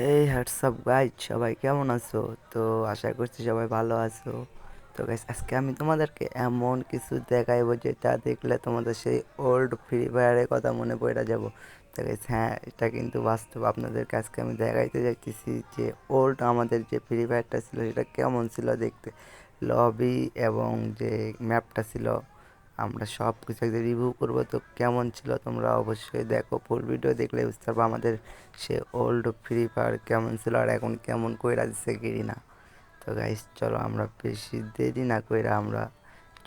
এই WhatsApp guide সবাই কেমন আছো? তো আশা করছি সবাই ভালো আছো। তো গাইস আজকে আমি তোমাদেরকে এমন কিছু দেখাইবো যেটা দেখলে তোমাদের সেই ওল্ড ফ্রি ফায়ারের কথা মনে পড়ে যাব। তো গাইস হ্যাঁ এটা কিন্তু বাস্তব। আপনাদেরকে আজকে আমি দেখাইতে যাইতেছি যে ওল্ড আমাদের যে ফ্রি ফায়ারটা ছিল, সেটা কেমন ছিল দেখতে। লবি এবং যে ম্যাপটা ছিল। আমরা সব কিছু একদিন রিভিউ করব। তো কেমন ছিল তোমরা অবশ্যই দেখো। ফুল ভিডিও দেখলে বুঝতে পারব আমাদের সে ওল্ড ফ্রি ফায়ার কেমন ছিল আর এখন কেমন কইরা দিচ্ছে গিরি না তো গাইস চলো আমরা বেশি দেরি না কইরা আমরা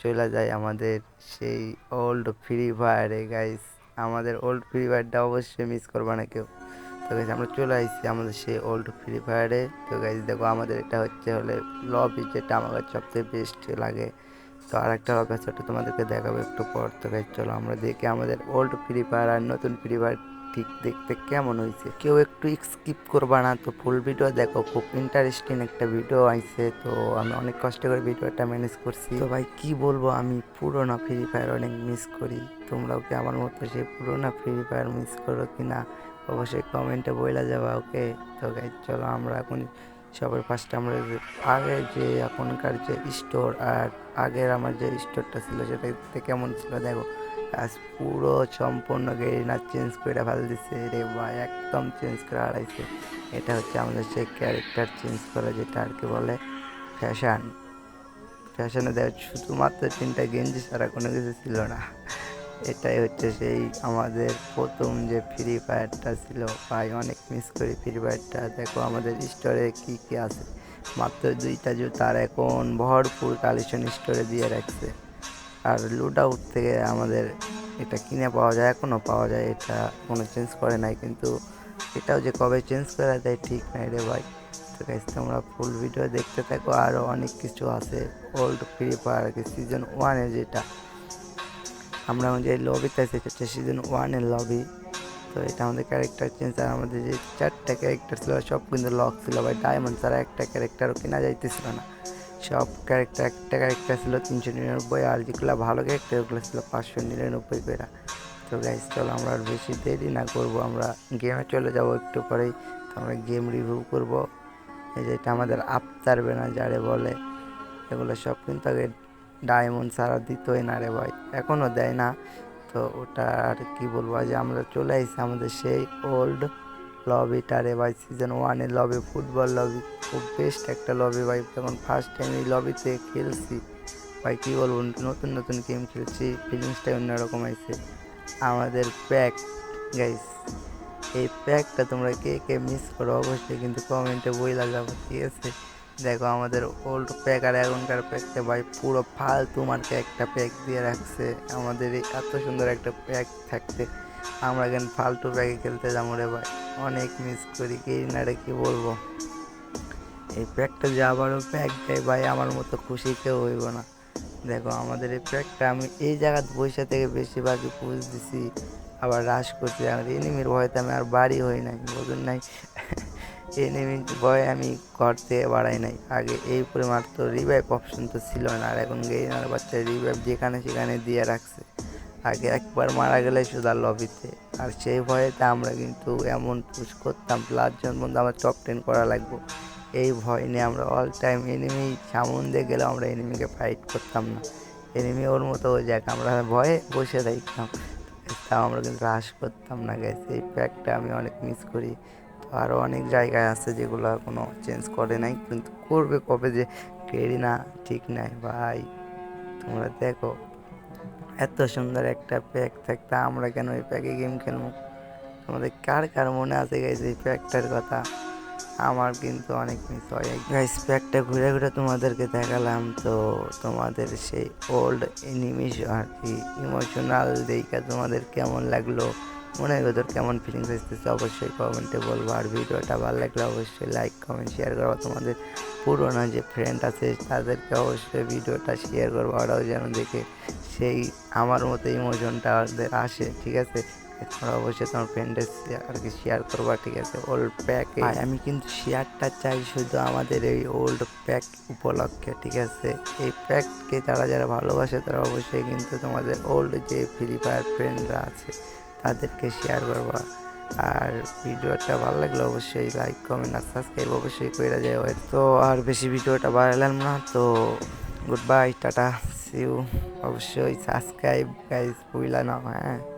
চলে যাই আমাদের সেই ওল্ড ফ্রি ফায়ারে গাইস আমাদের ওল্ড ফ্রি ফায়ারটা অবশ্যই মিস করবে না কেউ। তো গাইস আমরা চলে আসছি আমাদের সেই ওল্ড ফ্রি ফায়ারে তো গাইস দেখো আমাদের এটা হচ্ছে হলে লবি যেটা আমার কাছে সবচেয়ে বেস্ট লাগে। তো আর একটা আছে তোমাদেরকে দেখাবো একটু পর। তো চলো আমরা দেখি আমাদের ওল্ড ফ্রি ফায়ার আর নতুন ফ্রি ফায়ার ঠিক দেখতে কেমন হয়েছে। কেউ একটু স্কিপ করবা না, তো ফুল ভিডিও দেখো, খুব ইন্টারেস্টিং একটা ভিডিও আইছে। তো আমি অনেক কষ্ট করে ভিডিওটা ম্যানেজ করছি। তো ভাই, কি বলব, আমি পুরোনো ফ্রি ফায়ার অনেক মিস করি। তোমরাও কি আমার মতো সেই পুরোনো ফ্রি ফায়ার মিস করো কি না অবশ্যই কমেন্টে বইলা যাবা ওকে তো গাইজ চলো আমরা এখন সবার ফার্স্টে আমরা আগে যে এখনকার যে স্টোর আর আগের আমার যে স্টোরটা ছিল, সেটা কেমন ছিল? দেখো, আজ পুরো সম্পূর্ণ গেরিনা চেঞ্জ করে ফেল দিছে। রে ভাই, একদম চেঞ্জ করে হারাইছে। এটা হচ্ছে আমাদের সেই ক্যারেক্টার চেঞ্জ করা, যেটা আর কি বলে ফ্যাশন ফ্যাশনে দেখ, শুধুমাত্র তিনটা গেঞ্জি ছাড়া কোনো কিছু ছিল না। এটাই হচ্ছে সেই আমাদের প্রথম যে ফ্রি ফায়ারটা ছিল। ভাই, অনেক মিস করি ফ্রি ফায়ারটা দেখো আমাদের স্টোরে কি কি আছে? মাত্র দুইটা জুতার এখন ভরপুর কালেকশন স্টোরে দিয়ে রাখছে। আর লুট আউট থেকে আমাদের এটা কিনে পাওয়া যায় এখনও পাওয়া যায়। এটা কোনো চেঞ্জ করে নাই, কিন্তু এটাও যে কবে চেঞ্জ করা যায় ঠিক নাই রে ভাই। তো তোমরা ফুল ভিডিও দেখতে থাকো। আরও অনেক কিছু আছে। ওল্ড ফ্রি ফায়ার সিজন ওয়ানে যেটা। আমরা যে লবিতে আছি এটা হচ্ছে সিজন ওয়ানের লবি তো এটা আমাদের ক্যারেক্টার চেঞ্জ আর আমাদের যে চারটা ক্যারেক্টার ছিল, সব কিন্তু লক ছিল। ভাই ডায়মন্ড ছাড়া একটা ক্যারেক্টারও কেনা যাইতেছিল না। সব ক্যারেক্টার একটা ক্যারেক্টার ছিল তিনশো নিরানব্বই, আর যেগুলো ভালো ক্যারেক্টার ওগুলো ছিল পাঁচশো নিরানব্বই করে। তো গাইজ চলো আমরা আর বেশি দেরি না করব, আমরা গেমে চলে যাব একটু পরেই। তো আমরা গেম রিভিউ করব। এই যে এটা আমাদের আফতার বেনা যারে বলে, এগুলো সব কিন্তু আগে ডায়মন্ড ছাড়া দিতই না রে ভাই এখনও দেয় না। তো ওটা আর কি বলব যে আমরা চলে আসছি আমাদের সেই ওল্ড লবিটা রে ভাই সিজন ওয়ানের লবি ফুটবল লবি খুব বেস্ট একটা লবি ভাই তখন ফার্স্ট টাইম এই লবিতে খেলছি। ভাই, কী বলব, নতুন নতুন গেম খেলছি ফিলিংসটাই অন্যরকম আছে আমাদের প্যাক গাইস এই প্যাকটা তোমরা কে কে মিস করো অবশ্যই কিন্তু কমেন্টে বই লাগাবো ঠিক আছে? দেখো আমাদের ওল্ড প্যাক আর এখনকার প্যাকটা ভাই পুরো ফালতু মার্কে একটা প্যাক দিয়ে রাখছে। আমাদের এত সুন্দর একটা প্যাক থাকতে। আমরা কেন ফালতু প্যাকে খেলতে যাব রে ভাই? অনেক মিস করি, কি না রে কি বলব? এই প্যাকটা যে আবারও প্যাক দেয় ভাই, আমার মতো খুশি কেউ হইব না। দেখো আমাদের এই প্যাকটা আমি এই জায়গাতে বৈশা থেকে বেশিরভাগই পুজ দিছি, আবার রাশ করছি। আর এনিমির ভয়তে আমি আর বাড়ি হই নাই, বুঝুন নাই? এনিমির ভয়ে আমি ঘর থেকে বাড়াই নাই। আগে এই উপরে মাত্র রিভাইভ অপশন তো ছিল না, আর এখন গেইনার বাচ্চা রিভাইভ যেখানে সেখানে দিয়ে রাখছে। আগে একবার মারা গেলে শুধু লবিতে আর সেই ভয়েতে আমরা কিন্তু এমন পুশ করতাম প্লাস জন বন্ধু আমার টপ টেন করা লাগবো, এই ভয় নিয়ে আমরা অল টাইম এনিমি সামন্দে গেলে আমরা এনিমিকে ফাইট করতাম না। এনিমি ওর মতো হয়ে যাক, আমরা ভয়ে বসে থাকতাম। তাও আমরা কিন্তু হ্রাস করতাম না গেছে এই প্যাকটা আমি অনেক মিস করি। আরও অনেক জায়গায় আছে যেগুলো কোনো চেঞ্জ করে নাই, কিন্তু করবে কবে যে কেরি না, ঠিক নাই, ভাই। তোমরা দেখো, এত সুন্দর একটা প্যাক থাকতে আমরা কেন এই প্যাকে গেম খেলব? তোমাদের কার কার মনে আছে গাইজ এই প্যাকটার কথা? আমার কিন্তু অনেক মিস হয়। গাইস প্যাকটা ঘুরে ঘুরে তোমাদেরকে দেখালাম তো তোমাদের সেই ওল্ড এনিমিস আর কি ইমোশনাল দেখা তোমাদের কেমন লাগল? মনের ভেতর কেমন ফিলিংস আসতেছে? অবশ্যই কমেন্টে বলব। আর ভিডিওটা ভালো লাগলে অবশ্যই লাইক কমেন্ট শেয়ার করব তোমাদের পুরোনো যে ফ্রেন্ড আছে, তাদেরকে অবশ্যই ভিডিওটা শেয়ার করব। ওরাও যেন দেখে সেই আমার মতো ইমোশনটা ওদের আসে, ঠিক আছে? তোমরা অবশ্যই তোমার ফ্রেন্ডের আর কি শেয়ার করবা, ঠিক আছে? ওল্ড প্যাকে আমি কিন্তু শেয়ারটা চাই শুধু আমাদের এই ওল্ড প্যাক উপলক্ষে, ঠিক আছে? এই প্যাককে যারা যারা ভালোবাসে, তারা অবশ্যই কিন্তু তোমাদের ওল্ড যে ফ্রি ফায়ার ফ্রেন্ডরা আছে তাদেরকে শেয়ার করবা। আর ভিডিওটা ভালো লাগলে অবশ্যই লাইক কমেন্ট আর সাবস্ক্রাইব অবশ্যই করে যায় তো আর বেশি ভিডিওটা বাড়ালাম না, তো গুড বাই টাটা সিউ অবশ্যই সাবস্ক্রাইব গাইজ ভুলা না হ্যাঁ।